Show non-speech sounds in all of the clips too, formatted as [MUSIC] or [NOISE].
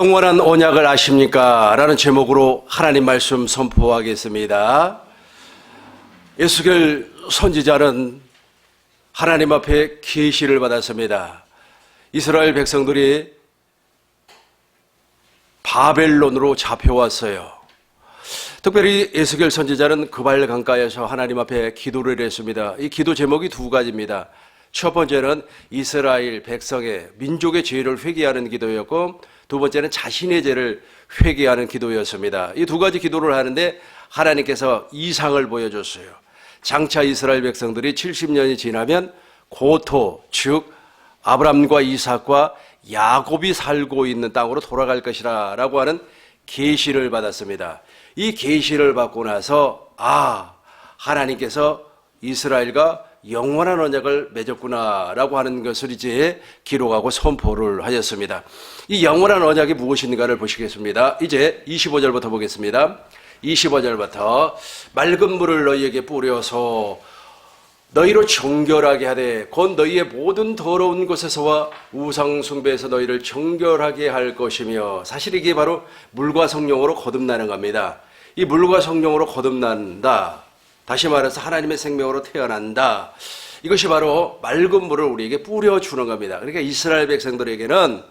영원한 언약을 아십니까? 라는 제목으로 하나님 말씀 선포하겠습니다. 예수겔 선지자는 하나님 앞에 계시를 받았습니다. 이스라엘 백성들이 바벨론으로 잡혀왔어요. 특별히 예수겔 선지자는 그발 강가에서 하나님 앞에 기도를 했습니다. 이 기도 제목이 두 가지입니다. 첫 번째는 이스라엘 백성의 민족의 죄를 회개하는 기도였고 두 번째는 자신의 죄를 회개하는 기도였습니다. 이 두 가지 기도를 하는데 하나님께서 이상을 보여줬어요. 장차 이스라엘 백성들이 70년이 지나면 고토 즉 아브람과 이삭과 야곱이 살고 있는 땅으로 돌아갈 것이라라고 하는 계시를 받았습니다. 이 계시를 받고 나서 아 하나님께서 이스라엘과 영원한 언약을 맺었구나라고 하는 것을 이제 기록하고 선포를 하였습니다. 이 영원한 언약이 무엇인가를 보시겠습니다. 이제 25절부터 보겠습니다. 25절부터 맑은 물을 너희에게 뿌려서 너희로 정결하게 하되 곧 너희의 모든 더러운 곳에서와 우상 숭배에서 너희를 정결하게 할 것이며 사실 이게 바로 물과 성령으로 거듭나는 겁니다. 이 물과 성령으로 거듭난다. 다시 말해서 하나님의 생명으로 태어난다. 이것이 바로 맑은 물을 우리에게 뿌려주는 겁니다. 그러니까 이스라엘 백성들에게는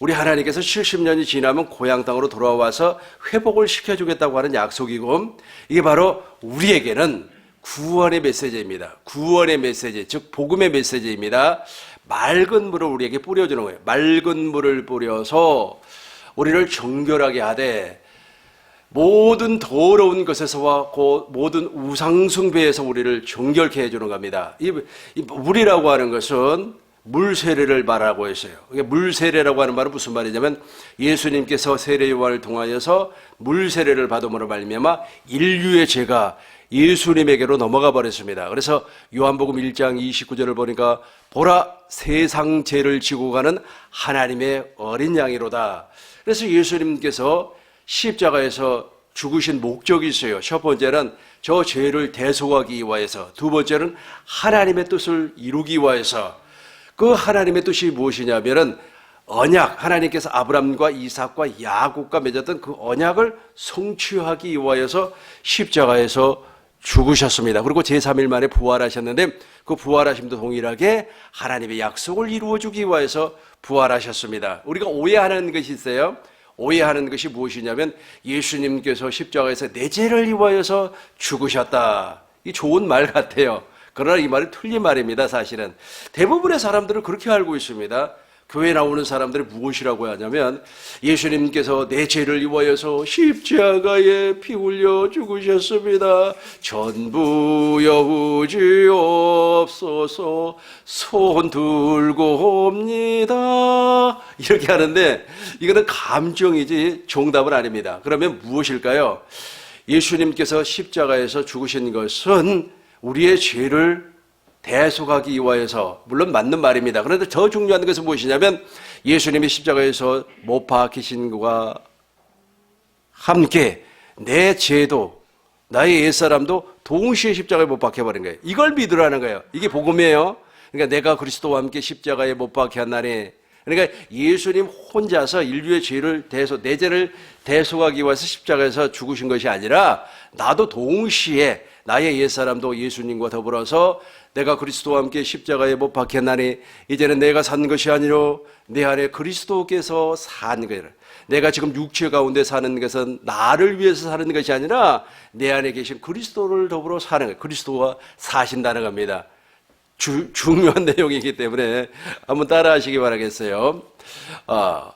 우리 하나님께서 70년이 지나면 고향 땅으로 돌아와서 회복을 시켜주겠다고 하는 약속이고 이게 바로 우리에게는 구원의 메시지입니다. 구원의 메시지, 즉 복음의 메시지입니다. 맑은 물을 우리에게 뿌려주는 거예요. 맑은 물을 뿌려서 우리를 정결하게 하되 모든 더러운 것에서와 그 모든 우상숭배에서 우리를 정결케 해주는 겁니다. 이, 이 물이라고 하는 것은 물 세례를 말하고 있어요. 물 세례라고 하는 말은 무슨 말이냐면 예수님께서 세례 요한을 통하여서 물 세례를 받음으로 말미암아 인류의 죄가 예수님에게로 넘어가 버렸습니다. 그래서 요한복음 1장 29절을 보니까 보라 세상 죄를 지고 가는 하나님의 어린 양이로다. 그래서 예수님께서 십자가에서 죽으신 목적이 있어요. 첫 번째는 저 죄를 대속하기 위하여서, 두 번째는 하나님의 뜻을 이루기 위하여서, 그 하나님의 뜻이 무엇이냐면은 언약, 하나님께서 아브람과 이삭과 야곱과 맺었던 그 언약을 성취하기 위하여서 십자가에서 죽으셨습니다. 그리고 제3일 만에 부활하셨는데 그 부활하심도 동일하게 하나님의 약속을 이루어주기 위해서 부활하셨습니다. 우리가 오해하는 것이 있어요. 오해하는 것이 무엇이냐면 예수님께서 십자가에서 내 죄를 위하여서 죽으셨다. 이 좋은 말 같아요. 그러나 이 말은 틀린 말입니다, 사실은. 대부분의 사람들은 그렇게 알고 있습니다. 교회 나오는 사람들이 무엇이라고 하냐면 예수님께서 내 죄를 위하여서 십자가에 피 흘려 죽으셨습니다. 전부 여우지 없소서 손 들고 옵니다. 이렇게 하는데 이거는 감정이지 정답은 아닙니다. 그러면 무엇일까요? 예수님께서 십자가에서 죽으신 것은 우리의 죄를 대속하기 위하여서 물론 맞는 말입니다. 그런데 더 중요한 것은 무엇이냐면 예수님이 십자가에서 못 박히신 것과 함께 내 죄도 나의 옛사람도 동시에 십자가에 못 박혀버린 거예요. 이걸 믿으라는 거예요. 이게 복음이에요. 그러니까 내가 그리스도와 함께 십자가에 못 박혔나니 그러니까 예수님 혼자서 인류의 죄를 대속, 내 죄를 대속하기 위해서 십자가에서 죽으신 것이 아니라 나도 동시에 나의 옛사람도 예수님과 더불어서 내가 그리스도와 함께 십자가에 못 박혔나니 이제는 내가 산 것이 아니로 내 안에 그리스도께서 산 거예요. 내가 지금 육체 가운데 사는 것은 나를 위해서 사는 것이 아니라 내 안에 계신 그리스도를 더불어 사는 거예요. 그리스도와 사신다는 겁니다. 주, 중요한 [LAUGHS] 내용이기 때문에 한번 따라하시기 바라겠어요. 아,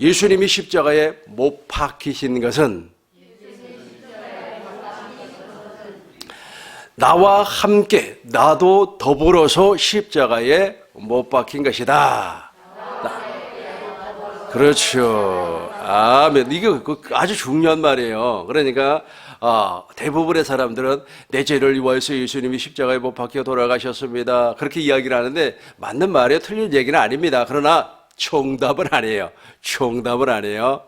예수님이 십자가에 못 박히신 것은 나와 함께 나도 더불어서 십자가에 못 박힌 것이다. 그렇죠. 아멘. 이게 그 아주 중요한 말이에요. 그러니까 아, 대부분의 사람들은 내 죄를 위하여서 예수님이 십자가에 못 박혀 돌아가셨습니다. 그렇게 이야기를 하는데 맞는 말이에요. 틀린 얘기는 아닙니다. 그러나 정답은 아니에요. 정답은 아니에요.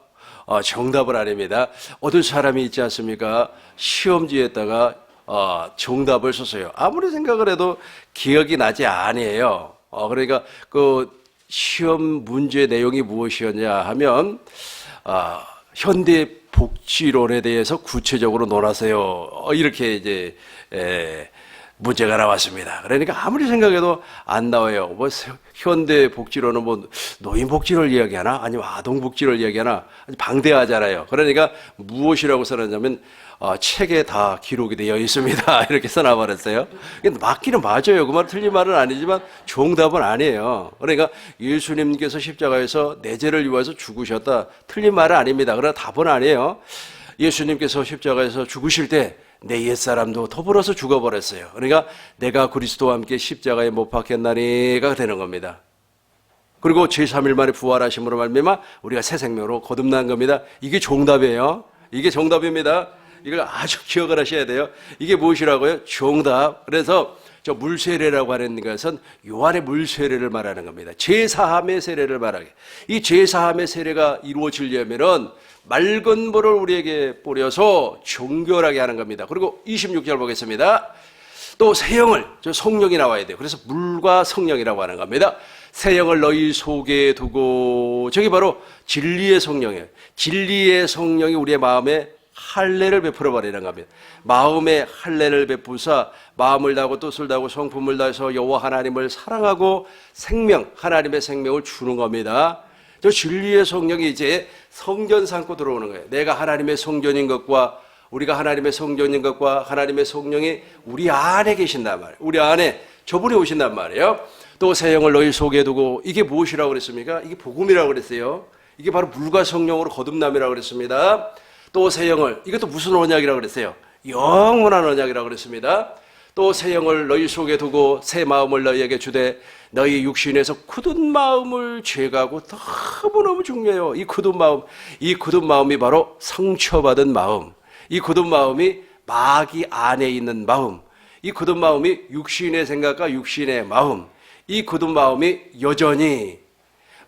어, 정답은 아닙니다. 어떤 사람이 있지 않습니까? 시험지에다가 어, 정답을 썼어요. 아무리 생각을 해도 기억이 나지 아니에요. 어, 그러니까 그 시험 문제 내용이 무엇이었냐 하면 아, 현대 복지론에 대해서 구체적으로 논하세요. 어, 이렇게 이제 에, 문제가 나왔습니다. 그러니까 아무리 생각해도 안 나와요. 뭐 세- 현대 복지론은 뭐 노인 복지를 이야기하나 아니면 아동 복지를 이야기하나 방대하잖아요. 그러니까 무엇이라고 써놨냐면 어, 책에 다 기록이 되어 있습니다. [LAUGHS] 이렇게 써놔버렸어요. 맞기는 맞아요. 그 말 틀린 말은 아니지만 정답은 아니에요. 그러니까 예수님께서 십자가에서 내 죄를 위해서 죽으셨다. 틀린 말은 아닙니다. 그러나 답은 아니에요. 예수님께서 십자가에서 죽으실 때 내 옛사람도 더불어서 죽어버렸어요. 그러니까 내가 그리스도와 함께 십자가에 못 박혔나니가 되는 겁니다. 그리고 제3일 만에 부활하심으로 말미암아 우리가 새 생명으로 거듭난 겁니다. 이게 정답이에요. 이게 정답입니다. 이걸 아주 기억을 하셔야 돼요. 이게 무엇이라고요? 정답. 그래서 저 물세례라고 하는 것은 요한의 물세례를 말하는 겁니다. 제사함의 세례를 말하게. 이 제사함의 세례가 이루어지려면은 맑은 물을 우리에게 뿌려서 정결하게 하는 겁니다. 그리고 26절 보겠습니다. 또 세영을 저 성령이 나와야 돼요. 그래서 물과 성령이라고 하는 겁니다. 세영을 너희 속에 두고 저기 바로 진리의 성령이에요. 진리의 성령이 우리의 마음에 할례를 베풀어 버리는 겁니다. 마음에 할례를 베푸사 마음을 다하고 뜻을 다하고 성품을 다해서 여호와 하나님을 사랑하고 생명 하나님의 생명을 주는 겁니다. 저 진리의 성령이 이제 성전 삼고 들어오는 거예요. 내가 하나님의 성전인 것과 우리가 하나님의 성전인 것과 하나님의 성령이 우리 안에 계신단 말이에요. 우리 안에 저분이 오신단 말이에요. 또 세영을 너희 속에 두고 이게 무엇이라고 그랬습니까? 이게 복음이라고 그랬어요. 이게 바로 물과 성령으로 거듭남이라고 그랬습니다. 또 세영을 이것도 무슨 언약이라고 그랬어요? 영원한 언약이라고 그랬습니다. 또 새 영을 너희 속에 두고 새 마음을 너희에게 주되 너희 육신에서 굳은 마음을 죄가고 너무너무 중요해요. 이 굳은 마음, 이 굳은 마음이 바로 상처받은 마음. 이 굳은 마음이 마귀 안에 있는 마음. 이 굳은 마음이 육신의 생각과 육신의 마음. 이 굳은 마음이 여전히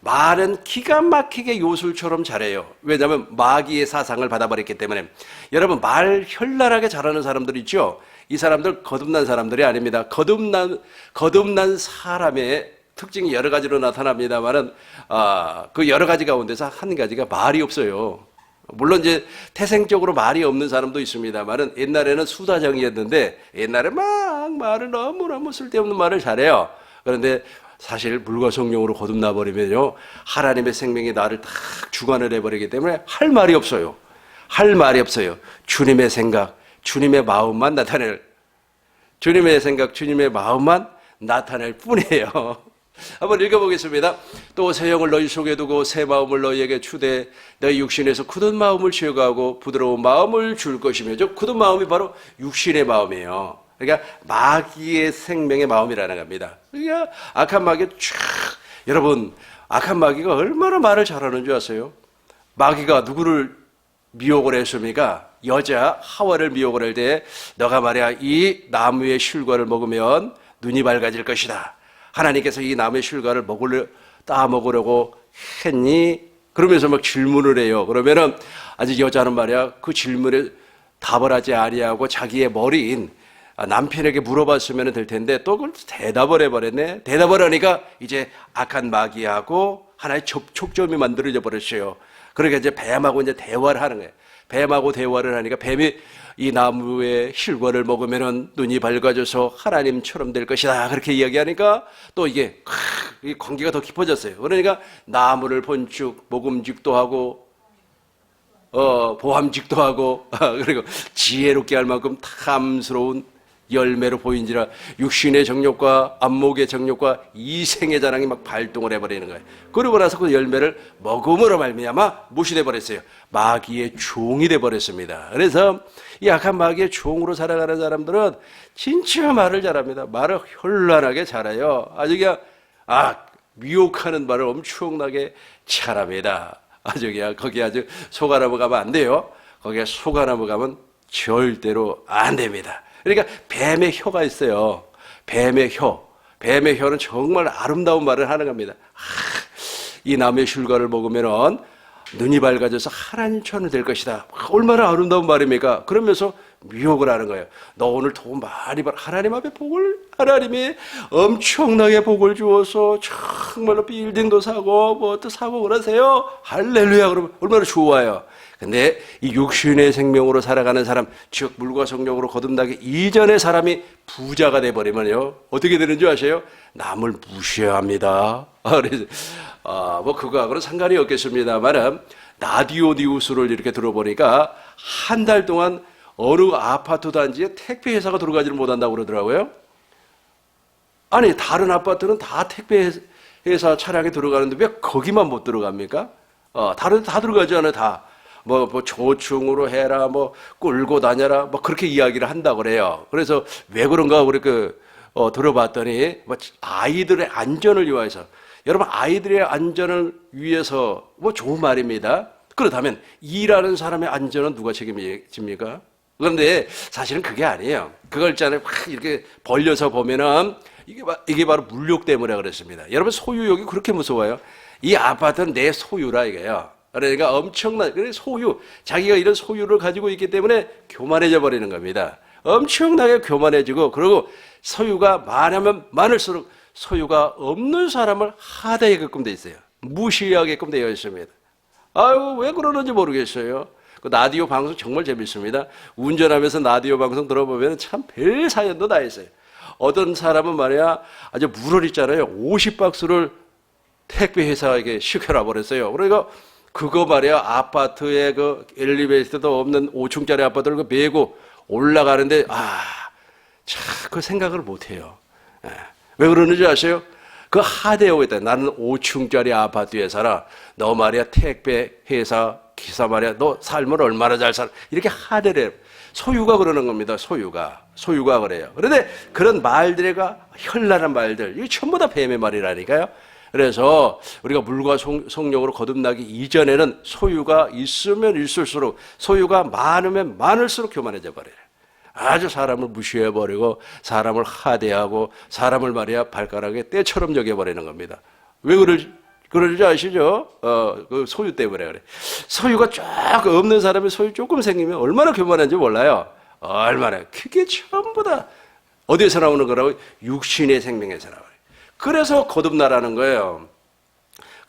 말은 기가 막히게 요술처럼 잘해요. 왜냐하면 마귀의 사상을 받아버렸기 때문에. 여러분 말 현란하게 잘하는 사람들 있죠. 이 사람들 거듭난 사람들이 아닙니다. 거듭난 거듭난 사람의 특징이 여러 가지로 나타납니다만은 아, 그 여러 가지 가운데서 한 가지가 말이 없어요. 물론 이제 태생적으로 말이 없는 사람도 있습니다만은 옛날에는 수다정이었는데 옛날에 막 말을 너무너무 쓸데없는 말을 잘해요. 그런데 사실 물과 성령으로 거듭나 버리면요 하나님의 생명이 나를 딱 주관을 해버리기 때문에 할 말이 없어요. 할 말이 없어요. 주님의 생각, 주님의 마음만 나타낼 주님의 생각, 주님의 마음만 나타낼 뿐이에요. [LAUGHS] 한번 읽어보겠습니다. 또 새 영을 너희 속에 두고 새 마음을 너희에게 추대 너희 육신에서 굳은 마음을 제거하고 부드러운 마음을 줄 것이며 저 굳은 마음이 바로 육신의 마음이에요. 그러니까 마귀의 생명의 마음이라는 겁니다. 그러니까 악한 마귀 쫙 여러분 악한 마귀가 얼마나 말을 잘하는 줄 아세요? 마귀가 누구를 미혹을 했습니까? 여자 하와를 미혹을 할 때 너가 말이야 이 나무의 실과를 먹으면 눈이 밝아질 것이다. 하나님께서 이 나무의 실과를 먹으려 따 먹으려고 했니? 그러면서 막 질문을 해요. 그러면은 아직 여자는 말이야 그 질문에 답을 하지 아니하고 자기의 머리인 남편에게 물어봤으면 될 텐데 또 그걸 대답을 해버렸네. 대답을 하니까 이제 악한 마귀하고 하나의 접촉점이 만들어져 버렸어요. 그러니까 이제 뱀하고 이제 대화를 하는 거예요. 뱀하고 대화를 하니까 뱀이 이 나무의 실과를 먹으면은 눈이 밝아져서 하나님처럼 될 것이다. 그렇게 이야기하니까 또 이게 크, 이 관계가 더 깊어졌어요. 그러니까 나무를 본축, 모금직도 하고 어, 보함직도 하고 [LAUGHS] 그리고 지혜롭게 할 만큼 탐스러운 열매로 보인지라 육신의 정욕과 안목의 정욕과 이생의 자랑이 막 발동을 해버리는 거예요. 그러고 나서 그 열매를 먹음으로 말미암아 무엇이 돼버렸어요? 마귀의 종이 돼 버렸습니다. 그래서 이 악한 마귀의 종으로 살아가는 사람들은 진짜 말을 잘합니다. 말을 현란하게 잘해요. 아주 그냥 아 미혹하는 말을 엄청나게 잘합니다. 아주 그냥 거기 아주 속아나무 가면 안 돼요. 거기에 속아나무 가면 절대로 안 됩니다. 그러니까 뱀의 혀가 있어요. 뱀의 혀. 뱀의 혀는 정말 아름다운 말을 하는 겁니다. 아, 이 나무의 실과를 먹으면은 눈이 밝아져서 하나님처럼 될 것이다. 얼마나 아름다운 말입니까? 그러면서 미혹을 하는 거예요. 너 오늘 돈 많이 벌, 하나님 앞에 복을 하나님이 엄청나게 복을 주어서 정말로 빌딩도 사고 뭐 또 사고 그러세요. 할렐루야 그러면 얼마나 좋아요. 근데 이 육신의 생명으로 살아가는 사람, 즉 물과 성령으로 거듭나기 이전의 사람이 부자가 돼 버리면요 어떻게 되는 줄 아세요? 남을 무시합니다. [LAUGHS] 아, 아, 뭐 그거하고는 상관이 없겠습니다만은 라디오 뉴스를 이렇게 들어보니까 한 달 동안 어느 아파트 단지에 택배 회사가 들어가지를 못한다고 그러더라고요. 아니 다른 아파트는 다 택배 회사 차량에 들어가는데 왜 거기만 못 들어갑니까? 어, 다른 데다 들어가지 않아요 다. 뭐, 뭐 조충으로 해라, 뭐 끌고 다녀라, 뭐 그렇게 이야기를 한다고 그래요. 그래서 왜 그런가 우리 그 어, 들어봤더니 뭐 아이들의 안전을 위해서 여러분 아이들의 안전을 위해서 뭐 좋은 말입니다. 그렇다면 일하는 사람의 안전은 누가 책임집니까? 그런데 사실은 그게 아니에요. 그걸 있잖아요. 확 이렇게 벌려서 보면은 이게, 바, 이게 바로 물욕 때문에 그렇습니다. 여러분 소유욕이 그렇게 무서워요. 이 아파트는 내 소유라 이거예요. 그러니까 엄청난 소유 자기가 이런 소유를 가지고 있기 때문에 교만해져 버리는 겁니다. 엄청나게 교만해지고 그리고 소유가 많으면 많을수록 소유가 없는 사람을 하대하게끔 돼 있어요. 무시하게끔 되어 있습니다. 아유 왜 그러는지 모르겠어요. 그 라디오 방송 정말 재밌습니다. 운전하면서 라디오 방송 들어보면 참 별 사연도 다 있어요. 어떤 사람은 말이야 아주 물을 있잖아요. 50박스를 택배 회사에게 시켜라 버렸어요. 그러니까 그거 말이야 아파트에 그 엘리베이터도 없는 5층짜리 아파트를 그 메고 올라가는데 아참그 생각을 못 해요. 예. 왜 그러는지 아세요? 그 하대하고 있다. 나는 5층짜리 아파트에 살아. 너 말이야 택배 회사 기사 말이야 너 삶을 얼마나 잘 살아. 이렇게 하대를. 소유가 그러는 겁니다. 소유가. 소유가 그래요. 그런데 그런 말들과 현란한 말들, 이게 전부 다 뱀의 말이라니까요. 그래서 우리가 물과 성- 성령으로 거듭나기 이전에는 소유가 있으면 있을수록 소유가 많으면 많을수록 교만해져 버려요. 아주 사람을 무시해 버리고 사람을 하대하고 사람을 말이야 발가락에 때처럼 여겨 버리는 겁니다. 왜 그러지? 그러지 아시죠? 어, 그 소유 때문에 그래. 소유가 쫙 없는 사람이 소유 조금 생기면 얼마나 교만한지 몰라요. 얼마나. 그게 전부 다 어디에서 나오는 거라고? 육신의 생명에서 나와요. 그래서 거듭나라는 거예요.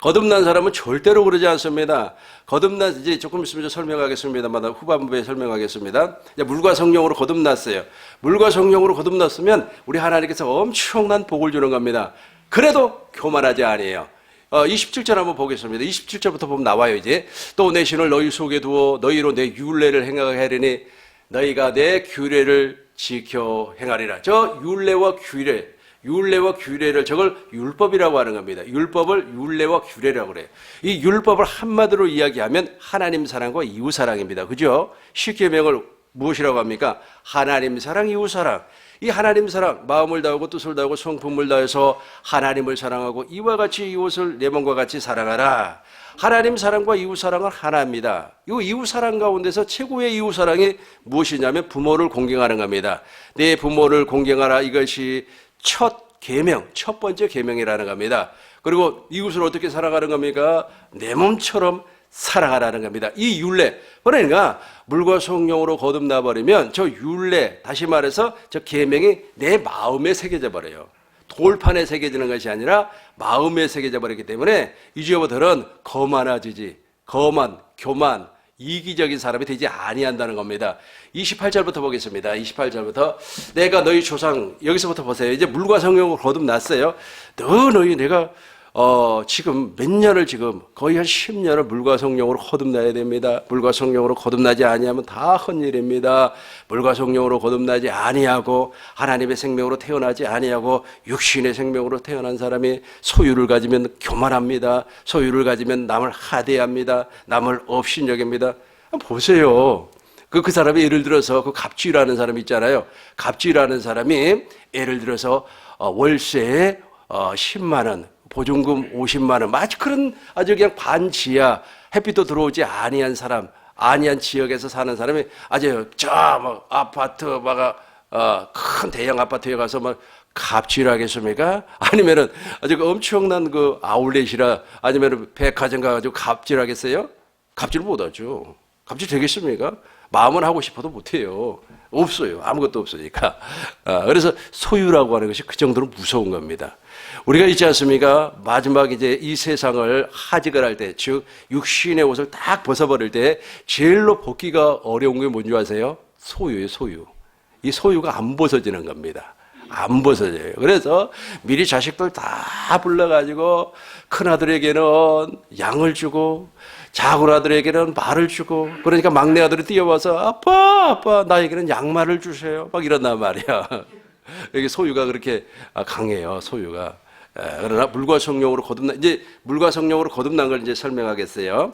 거듭난 사람은 절대로 그러지 않습니다. 거듭난 이제 조금 있으면 설명하겠습니다만 후반부에 설명하겠습니다. 물과 성령으로 거듭났어요. 물과 성령으로 거듭났으면 우리 하나님께서 엄청난 복을 주는 겁니다. 그래도 교만하지 아니에요. 어, 27절 한번 보겠습니다. 27절부터 보면 나와요, 이제. 또 내 신을 너희 속에 두어 너희로 내 율례를 행하게 하리니 너희가 내 규례를 지켜 행하리라. 저 율례와 규례, 율례와 규례를 저걸 율법이라고 하는 겁니다. 율법을 율례와 규례라고 그래요. 이 율법을 한마디로 이야기하면 하나님 사랑과 이웃 사랑입니다. 그죠? 십계명을 무엇이라고 합니까? 하나님 사랑, 이웃 사랑. 이 하나님 사랑, 마음을 다하고 뜻을 다하고 성품을 다해서 하나님을 사랑하고 이와 같이 이웃을 내 몸과 같이 사랑하라. 하나님 사랑과 이웃 사랑은 하나입니다. 이 이웃 사랑 가운데서 최고의 이웃 사랑이 무엇이냐면 부모를 공경하는 겁니다. 내 부모를 공경하라 이것이 첫 계명, 첫 번째 계명이라는 겁니다. 그리고 이웃을 어떻게 살아가는 겁니까? 내 몸처럼 살아가라는 겁니다. 이 율례. 그러니까 물과 성령으로 거듭나 버리면 저 율례, 다시 말해서 저 계명이 내 마음에 새겨져 버려요. 돌판에 새겨지는 것이 아니라 마음에 새겨져 버리기 때문에 이제부터는 거만해지지. 거만, 교만, 이기적인 사람이 되지 아니한다는 겁니다. 28절부터 보겠습니다. 28절부터 내가 너희 조상 여기서부터 보세요. 이제 물과 성령으로 거듭났어요. 너 너희 내가 어 지금 몇 년을 지금 거의 한 10년을 물과 성령으로 거듭나야 됩니다. 물과 성령으로 거듭나지 아니하면 다 헛일입니다. 물과 성령으로 거듭나지 아니하고 하나님의 생명으로 태어나지 아니하고 육신의 생명으로 태어난 사람이 소유를 가지면 교만합니다. 소유를 가지면 남을 하대합니다. 남을 업신여깁니다. 보세요. 그, 그 사람이 예를 들어서 그 갑주라는 사람이 있잖아요. 갑주라는 사람이 예를 들어서 어, 월세에 어, 10만 원, 보증금 50만 원, 마치 그런 아주 그냥 반지하 햇빛도 들어오지 아니한 사람, 아니한 지역에서 사는 사람이 아주 저막 아파트 막 어, 큰 대형 아파트에 가서 막 갑질하겠습니까? [LAUGHS] 아니면은 아주 그 엄청난 그 아울렛이라 아니면은 백화점 가가지고 갑질 하겠어요? 갑질 못하죠. 갑자기 되겠습니까? 마음은 하고 싶어도 못해요. 없어요. 아무것도 없으니까. 아, 그래서 소유라고 하는 것이 그 정도로 무서운 겁니다. 우리가 있지 않습니까? 마지막 이제 이 세상을 하직을 할 때, 즉, 육신의 옷을 딱 벗어버릴 때, 제일로 벗기가 어려운 게 뭔지 아세요? 소유예요, 소유. 이 소유가 안 벗어지는 겁니다. 안 벗어져요. 그래서 미리 자식들 다 불러가지고 큰아들에게는 양을 주고 작은 아들에게는 말을 주고 그러니까 막내 아들이 뛰어와서 아빠 아빠 나에게는 양말을 주세요 막 이런단 말이야 [LAUGHS] 여기 소유가 그렇게 강해요 소유가 에, 그러나 물과 성령으로 거듭나 이제 물과 성령으로 거듭난 걸 이제 설명하겠어요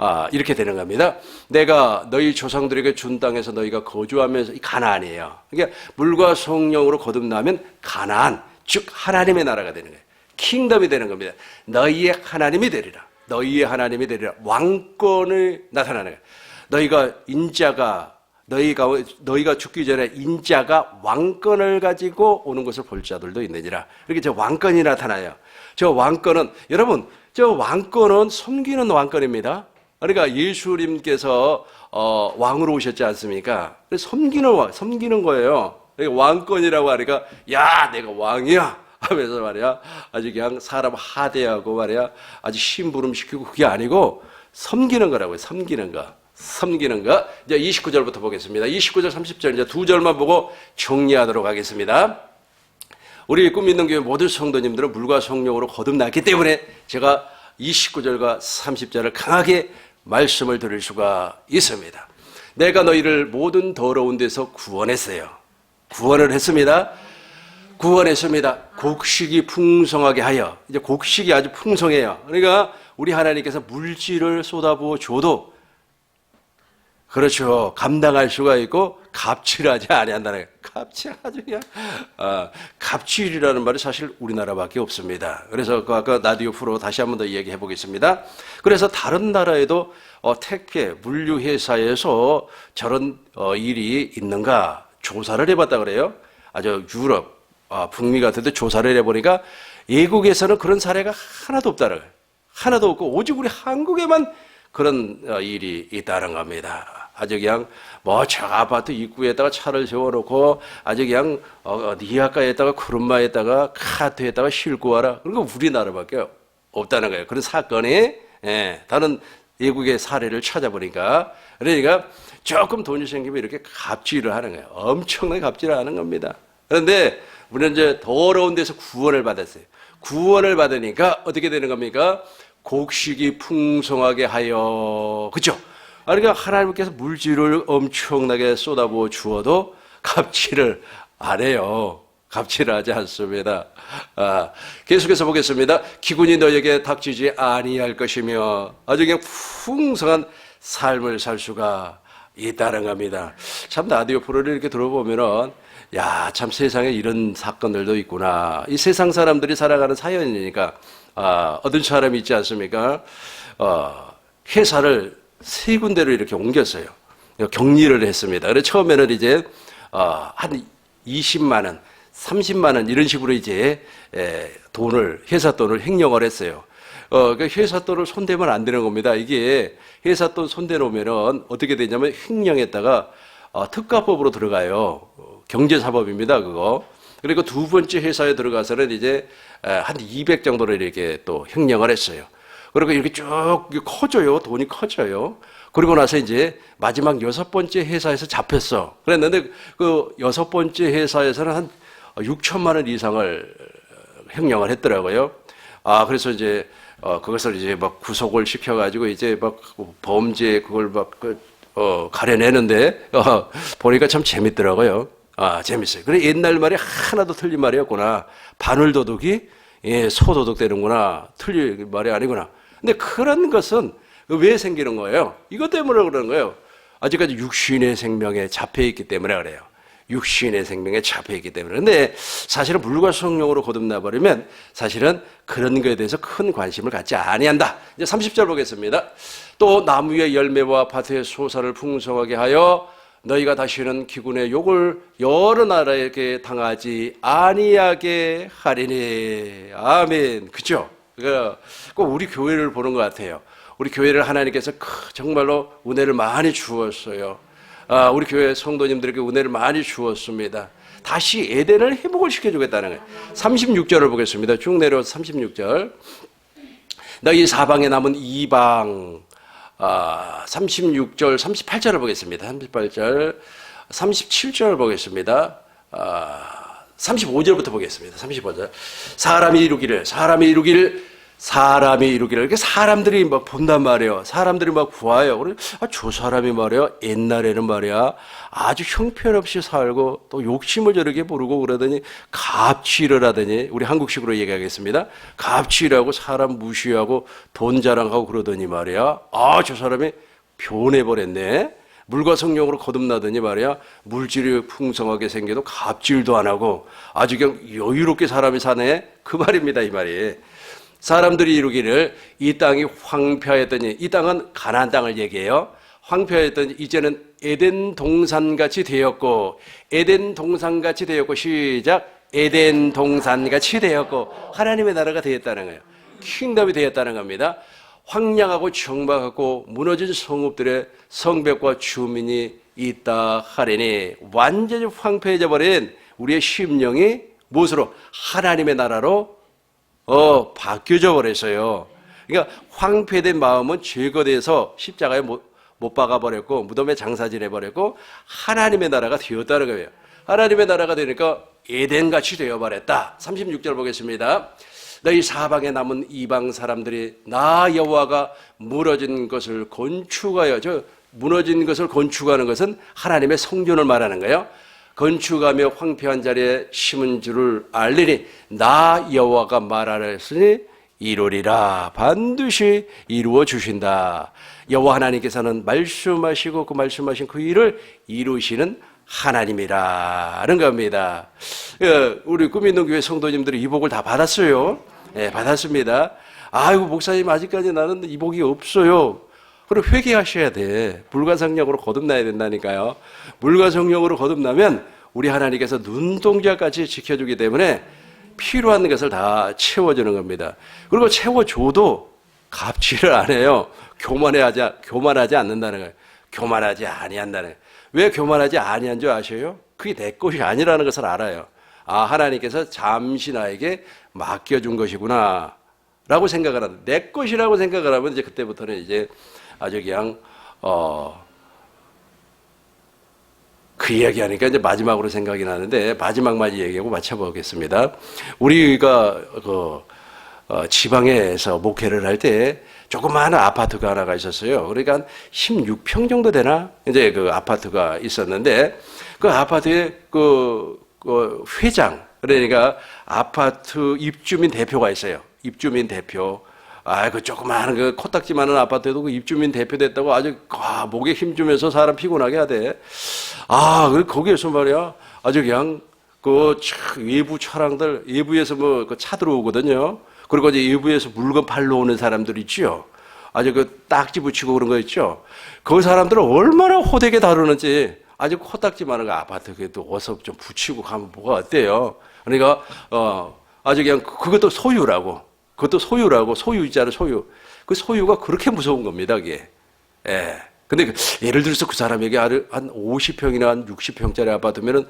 아, 이렇게 되는 겁니다. 내가 너희 조상들에게 준 땅에서 너희가 거주하면서 이 가나안이에요. 그러니까 물과 성령으로 거듭나면 가나안, 즉 하나님의 나라가 되는 거예요. 킹덤이 되는 겁니다. 너희의 하나님이 되리라. 너희의 하나님이 되리라. 왕권을 나타나는 거예요. 너희가 인자가 너희가 너희가 죽기 전에 인자가 왕권을 가지고 오는 것을 볼 자들도 있느니라. 이렇게 저 왕권이 나타나요. 저 왕권은 여러분 저 왕권은 섬기는 왕권입니다. 그러니까 예수님께서 어, 왕으로 오셨지 않습니까? 섬기는 왕, 섬기는 거예요. 그러니까 왕권이라고 하니까 야 내가 왕이야 하면서 말이야 아주 그냥 사람 하대하고 말이야 아주 심부름 시키고 그게 아니고 섬기는 거라고요. 섬기는 거. 섬기는 거. 이제 29절부터 보겠습니다. 29절, 30절 이제 두 절만 보고 정리하도록 하겠습니다. 우리 꿈 있는 교회 모든 성도님들은 물과 성령으로 거듭났기 때문에 제가 29절과 30절을 강하게 말씀을 드릴 수가 있습니다. 내가 너희를 모든 더러운 데서 구원했어요. 구원을 했습니다. 구원했습니다. 곡식이 풍성하게 하여 이제 곡식이 아주 풍성해요. 그러니까 우리 하나님께서 물질을 쏟아부어 줘도 그렇죠. 감당할 수가 있고 갑질하지 아니한다는 거예요. 갑질하지 그냥 아, 갑질이라는 말이 사실 우리나라밖에 없습니다. 그래서 그 아까 라디오 프로 다시 한번 더 이야기해 보겠습니다. 그래서 다른 나라에도 어, 택배 물류 회사에서 저런 어, 일이 있는가 조사를 해봤다 그래요. 아주 유럽 아, 북미 같은데 조사를 해보니까 외국에서는 그런 사례가 하나도 없다는 거예요. 하나도 없고 오직 우리 한국에만 그런 어, 일이 있다는 겁니다. 아주 그냥 뭐저 아파트 입구에다가 차를 세워놓고 아주 그냥 어, 니아가에다가 쿠른마에다가 카트에다가 싣고 와라. 그런 거 우리나라밖에 없다는 거예요. 그런 사건이 예, 다른 외국의 사례를 찾아보니까 그러니까 조금 돈이 생기면 이렇게 갑질을 하는 거예요. 엄청나게 갑질을 하는 겁니다. 그런데 우리는 이제 더러운 데서 구원을 받았어요. 구원을 받으니까 어떻게 되는 겁니까? 곡식이 풍성하게 하여 그죠? 그러니까 하나님께서 물질을 엄청나게 쏟아부어 주어도 갑질을 안 해요. 갑질을 하지 않습니다. 아, 계속해서 보겠습니다. 기군이 너에게 닥치지 아니할 것이며 아주 그냥 풍성한 삶을 살 수가 있다는 겁니다. 참 라디오 프로를 이렇게 들어보면은 야, 참 세상에 이런 사건들도 있구나. 이 세상 사람들이 살아가는 사연이니까 아, 어떤 사람이 있지 않습니까? 어, 회사를 세 군데로 이렇게 옮겼어요. 격리를 했습니다. 그래서 처음에는 이제 어, 한 20만 원, 30만 원 이런 식으로 이제 에, 돈을 회사 돈을 횡령을 했어요. 어, 그 회사 돈을 손대면 안 되는 겁니다. 이게 회사 돈 손대놓으면은 어떻게 되냐면 횡령했다가 어, 특가법으로 들어가요. 어, 경제사법입니다. 그거. 그리고 두 번째 회사에 들어가서는 이제 에, 한200 정도를 이렇게 또 횡령을 했어요. 그리고 이렇게 쭉 커져요. 돈이 커져요. 그리고 나서 이제 마지막 여섯 번째 회사에서 잡혔어. 그랬는데 그 여섯 번째 회사에서는 한 6천만 원 이상을 횡령을 했더라고요. 아, 그래서 이제 어, 그것을 이제 막 구속을 시켜가지고 이제 막 범죄 그걸 막 그, 어, 가려내는데 어, 보니까 참 재밌더라고요. 아, 재밌어요. 그래 옛날 말이 하나도 틀린 말이었구나. 바늘 도둑이 예, 소 도둑 되는구나. 틀린 말이 아니구나. 근데 그런 것은 왜 생기는 거예요? 이것 때문에 그러는 거예요. 아직까지 육신의 생명에 잡혀 있기 때문에 그래요. 육신의 생명에 잡혀 있기 때문에. 근데 사실은 물과 성령으로 거듭나 버리면 사실은 그런 것에 대해서 큰 관심을 갖지 아니한다. 이제 30절 보겠습니다. 또 나무의 열매와 밭의 소사를 풍성하게 하여 너희가 다시는 기군의 욕을 여러 나라에게 당하지 아니하게 하리니. 아멘. 그죠? 꼭 우리 교회를 보는 것 같아요. 우리 교회를 하나님께서 크- 정말로 은혜를 많이 주었어요. 아, 우리 교회 성도님들에게 은혜를 많이 주었습니다. 다시 에덴을 회복을 시켜주겠다는 거예요. 36절을 보겠습니다. 쭉 내려서 36절. 너희 사방에 남은 이방 아, 36절, 38절을 보겠습니다. 38절, 37절 보겠습니다. 아, 35절부터 보겠습니다. 35절. 사람이 이루기를, 사람이 이루기를, 사람이 이루기를. 이렇게 사람들이 막 본단 말이에요. 사람들이 막 구하요. 그래, 아, 저 사람이 말이야, 옛날에는 말이야, 아주 형편없이 살고 또 욕심을 저렇게 부르고 그러더니 갑질을 하더니, 우리 한국식으로 얘기하겠습니다. 갑질하고 사람 무시하고 돈 자랑하고 그러더니 말이야, 아, 저 사람이 변해버렸네. 물과 성령으로 거듭나더니 말이야 물질이 풍성하게 생겨도 갑질도 안 하고 아주 그냥 여유롭게 사람이 사네 그 말입니다 이 말이 사람들이 이루기를 이 땅이 황폐하였더니 이 땅은 가나안 땅을 얘기해요. 황폐하였더니 이제는 에덴 동산같이 되었고 에덴 동산같이 되었고 시작. 에덴 동산같이 되었고 하나님의 나라가 되었다는 거예요. 킹덤이 되었다는 겁니다. 황량하고 정박하고 무너진 성읍들의 성벽과 주민이 있다 하리니 완전히 황폐해져 버린 우리의 심령이 무엇으로? 하나님의 나라로 어 바뀌어져 버렸어요. 그러니까 황폐된 마음은 제거돼서 십자가에 못, 못 박아 버렸고 무덤에 장사 지내 버렸고 하나님의 나라가 되었다는 거예요. 하나님의 나라가 되니까 에덴 같이 되어 버렸다. 36절 보겠습니다. 너희 사방에 남은 이방 사람들이 나 여호와가 무너진 것을 건축하여 저 무너진 것을 건축하는 것은 하나님의 성전을 말하는 거예요. 건축하며 황폐한 자리에 심은 줄을 알리니 나 여호와가 말하였으니 이루리라 반드시 이루어 주신다. 여호와 하나님께서는 말씀하시고 그 말씀하신 그 일을 이루시는 하나님이라는 겁니다. 예, 우리 꿈 있는 교회 성도님들이 이 복을 다 받았어요. 예, 받았습니다. 아이고 목사님 아직까지 나는 이 복이 없어요. 그럼 회개하셔야 돼. 불가성령으로 거듭나야 된다니까요. 불가성령으로 거듭나면 우리 하나님께서 눈동자까지 지켜주기 때문에 필요한 것을 다 채워주는 겁니다. 그리고 채워줘도 갑질을 안 해요. 교만하지 교만하지 않는다는 거예요. 교만하지 아니한다는 거예요. 왜 교만하지 아니한 줄 아셔요? 그게 내 것이 아니라는 것을 알아요. 아 하나님께서 잠시 나에게 맡겨준 것이구나. 라고 생각을 하는 내 것이라고 생각을 하면 이제 그때부터는 이제 아주 그냥 어. 그 이야기 하니까 이제 마지막으로 생각이 나는데 마지막만 얘기하고 맞춰보겠습니다. 우리가 그 어, 지방에서 목회를 할 때 조그마한 아파트가 하나가 있었어요. 그러니까 한 16평 정도 되나? 이제 그 아파트가 있었는데 그 아파트에 그, 그 회장 그러니까 아파트 입주민 대표가 있어요. 입주민 대표. 아, 그 조그마한 그 코딱지 많은 아파트에도 그 입주민 대표 됐다고 아주 아, 목에 힘 주면서 사람 피곤하게 하대. 아, 그 거기에서 말이야. 아주 그냥 그 차- 외부 차량들 외부에서 뭐 그 차 들어오거든요. 그리고 이제 외부에서 물건 팔러 오는 사람들 있지요. 아주 그 딱지 붙이고 그런 거 있죠. 그 사람들은 얼마나 호되게 다루는지 아주 코딱지 많은 거 아파트 그래도 어서 좀 붙이고 가면 뭐가 어때요? 그러니까 어 아주 그냥 그- 그것도 소유라고 그것도 소유라고 소유자는 소유 그 소유가 그렇게 무서운 겁니다 그게 예. 근데 그 예를 들어서 그 사람에게 한 50평이나 한 60평짜리 아파트면은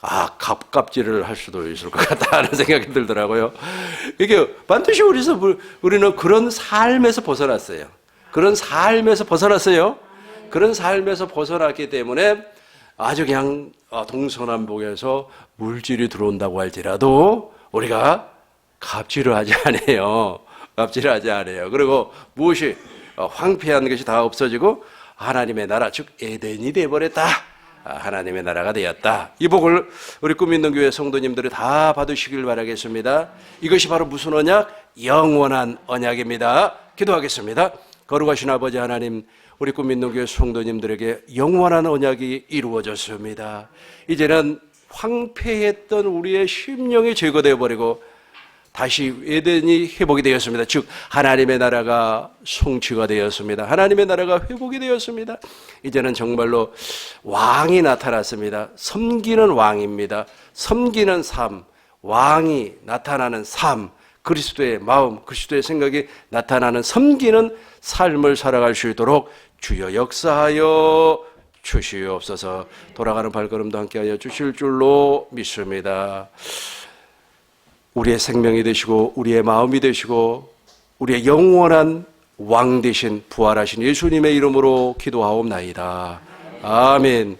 아, 갑갑질을 할 수도 있을 것 같다 하는 [LAUGHS] 생각이 들더라고요. 이게 반드시 우리서 우리는 그런 삶에서 벗어났어요. 그런 삶에서 벗어났어요. 그런 삶에서 벗어났기 때문에 아주 그냥 어, 동서남북에서 물질이 들어온다고 할지라도 우리가 갑질을 하지 않아요. [LAUGHS] 갑질을 하지 않아요. 그리고 무엇이 어, 황폐한 것이 다 없어지고 하나님의 나라 즉 에덴이 되어버렸다. 아, 하나님의 나라가 되었다. 이 복을 우리 꿈 있는 교회 성도님들이 다 받으시길 바라겠습니다. 이것이 바로 무슨 언약? 영원한 언약입니다. 기도하겠습니다. 거룩하신 아버지 하나님, 우리 꿈 있는 교회 성도님들에게 영원한 언약이 이루어졌습니다. 이제는 황폐했던 우리의 심령이 제거되어 버리고 다시 에덴이 회복이 되었습니다. 즉 하나님의 나라가 성취가 되었습니다. 하나님의 나라가 회복이 되었습니다. 이제는 정말로 왕이 나타났습니다. 섬기는 왕입니다. 섬기는 삶, 왕이 나타나는 삶, 그리스도의 마음, 그리스도의 생각이 나타나는 섬기는 삶을 살아갈 수 있도록 주여 역사하여 주시옵소서 돌아가는 발걸음도 함께하여 주실 줄로 믿습니다. 우리의 생명이 되시고 우리의 마음이 되시고 우리의 영원한 왕 되신 부활하신 예수님의 이름으로 기도하옵나이다. 아멘.